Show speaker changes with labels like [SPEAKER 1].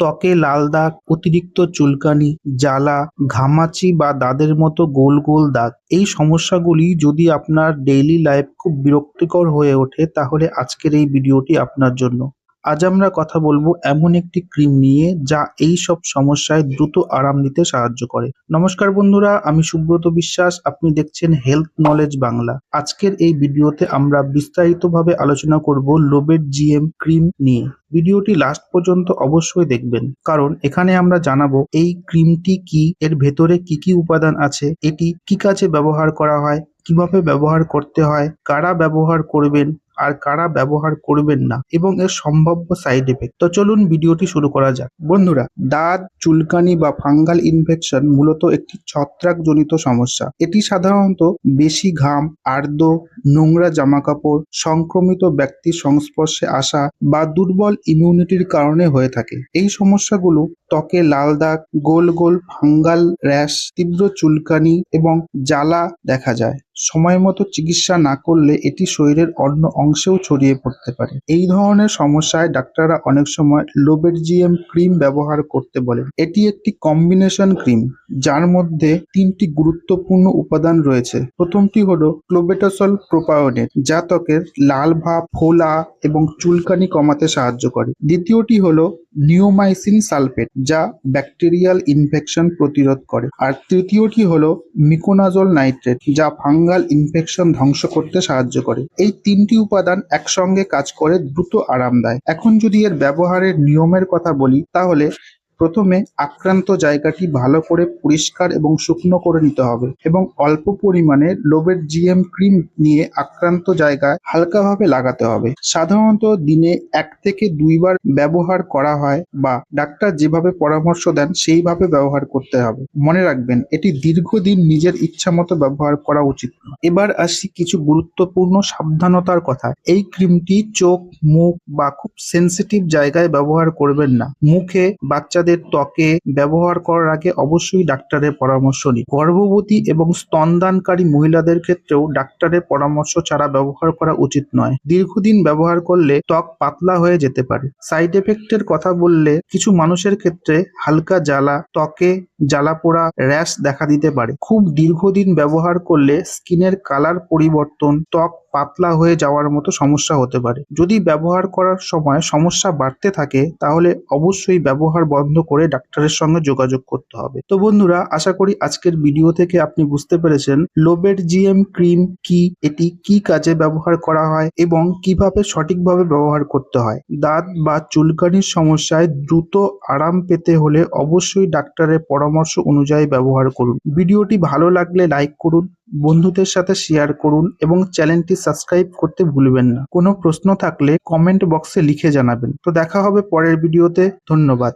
[SPEAKER 1] ত্বকে লাল দাগ, অতিরিক্ত চুলকানি, জ্বালা, ঘামাচি বা দাদের মতো গোল গোল দাগ। এই সমস্যাগুলি যদি আপনার ডেইলি লাইফ খুব বিরক্তিকর হয়ে ওঠে, তাহলে আজকের এই ভিডিওটি আপনার জন্য। আজ আমরা কথা বলব এমন একটি ক্রিম নিয়ে যা এই সব সমস্যায় দ্রুত আরাম দিতে সাহায্য করে। নমস্কার বন্ধুরা, আমি সুব্রত বিশ্বাস। আপনি দেখছেন হেলথ নলেজ বাংলা আজকের এই ভিডিওতে আমরা বিস্তারিতভাবে আলোচনা করব লোবেট জিএম ক্রিম নিয়ে। ভিডিওটি লাস্ট পর্যন্ত অবশ্যই দেখবেন। কারণ এখানে আমরা জানাব এই ক্রিমটি কি, এর ভেতরে কি কি উপাদান আছে, এটি কি কাজে ব্যবহার করা হয়, কীভাবে ব্যবহার করতে হয়, কারা ব্যবহার করবেন আর কারা ব্যবহার করবেন না এবং এর সম্ভাব্য সাইড এফেক্ট তো চলুন ভিডিওটি শুরু করা যাক। বন্ধুরা, দাঁত, চুলকানি বা ফাঙ্গাল ইনফেকশন মূলত একটি ছত্রাকজনিত সমস্যা। এটি সাধারণত বেশি ঘাম, আর্দ্র, নোংরা জামাকাপড়, সংক্রমিত ব্যক্তির সংস্পর্শে আসা বা দুর্বল ইমিউনিটির কারণে হয়ে থাকে। এই সমস্যাগুলো ত্বকে লাল দাগ, গোল গোল ফাঙ্গাল র্যাশ তীব্র চুলকানি এবং জ্বালা দেখা যায়। সময় মতো চিকিৎসা না করলে এটি শরীরের অন্য অংশেও ছড়িয়ে পড়তে পারে। এই ধরনের সমস্যায় ডাক্তাররা অনেক সময় লোবেটজিএম ক্রিম ব্যবহার করতে বলেন। এটি একটি কম্বিনেশন ক্রিম, যার মধ্যে তিনটি গুরুত্বপূর্ণ উপাদান রয়েছে। প্রথমটি হলো ক্লোবেটাসল প্রোপায়োনেট, যা ত্বকের লাল ভাব, ফোলা এবং চুলকানি কমাতে সাহায্য করে। দ্বিতীয়টি হলো নিওমাইসিন সালফেট যা ব্যাকটেরিয়াল ইনফেকশন প্রতিরোধ করে। আর তৃতীয়টি হলো মিকোনাজল নাইট্রেট যা ফাঙ্গাল ইনফেকশন ধ্বংস করতে সাহায্য করে। এই তিনটি উপাদান একসঙ্গে কাজ করে, দ্রুত আরাম দেয়। এখন যদি এর ব্যবহারের নিয়মের কথা বলি, তাহলে প্রথমে আক্রান্ত জায়গাটি ভালো করে পরিষ্কার এবং শুকনো করে নিতে হবে এবং অল্প পরিমাণে লোবের জিএম ক্রিম নিয়ে আক্রান্ত জায়গায় হালকাভাবে লাগাতে হবে। সাধারণত দিনে এক থেকে দুইবার ব্যবহার করা হয় বা ডাক্তার যেভাবে পরামর্শ দেন সেইভাবে ব্যবহার করতে হবে। মনে রাখবেন, এটি দীর্ঘদিন নিজের ইচ্ছা মতো ব্যবহার করা উচিত এবার আসি কিছু গুরুত্বপূর্ণ সাবধানতার কথা। এই ক্রিমটি চোখ, মুখ বা খুব সেনসিটিভ জায়গায় ব্যবহার করবেন না। মুখে বাচ্চাদের ত্বকে ব্যবহার করার আগে অবশ্যই ডাক্তারের পরামর্শ নিন। গর্ভবতী এবং স্তনদানকারী মহিলাদের ক্ষেত্রেও ডাক্তারের পরামর্শ ছাড়া ব্যবহার করা উচিত নয়। দীর্ঘদিন ব্যবহার করলে ত্বক পাতলা হয়ে যেতে পারে। সাইড এফেক্টের কথা বললে কিছু মানুষের ক্ষেত্রে হালকা জ্বালা, ত্বকে জ্বালা পোড়া র্যাশ দেখা দিতে পারে। খুব দীর্ঘদিন ব্যবহার করলে স্কিনের কালার পরিবর্তন, ত্বক পাতলা হয়ে যাওয়ার মতো সমস্যা হতে পারে। যদি ব্যবহার করার সময় সমস্যা বাড়তে থাকে, তাহলে অবশ্যই ব্যবহার বন্ধ করে ডাক্তারের সঙ্গে যোগাযোগ করতে হবে। তো বন্ধুরা, আশা করি আজকের ভিডিও থেকে আপনি বুঝতে পেরেছেন লোবের জিএম ক্রিম কি, এটি কি কাজে ব্যবহার করা হয় এবং কীভাবে সঠিকভাবে ব্যবহার করতে হয়। দাঁত বা চুলকানির সমস্যায় দ্রুত আরাম পেতে হলে অবশ্যই ডাক্তারের পরামর্শ অনুযায়ী ব্যবহার করুন। ভিডিওটি ভালো লাগলে লাইক করুন, বন্ধুদের সাথে শেয়ার করুন এবং চ্যানেলটি সাবস্ক্রাইব করতে ভুলবেন না। কোনো প্রশ্ন থাকলে কমেন্ট বক্সে লিখে জানাবেন। তো দেখা হবে পরের ভিডিওতে ধন্যবাদ।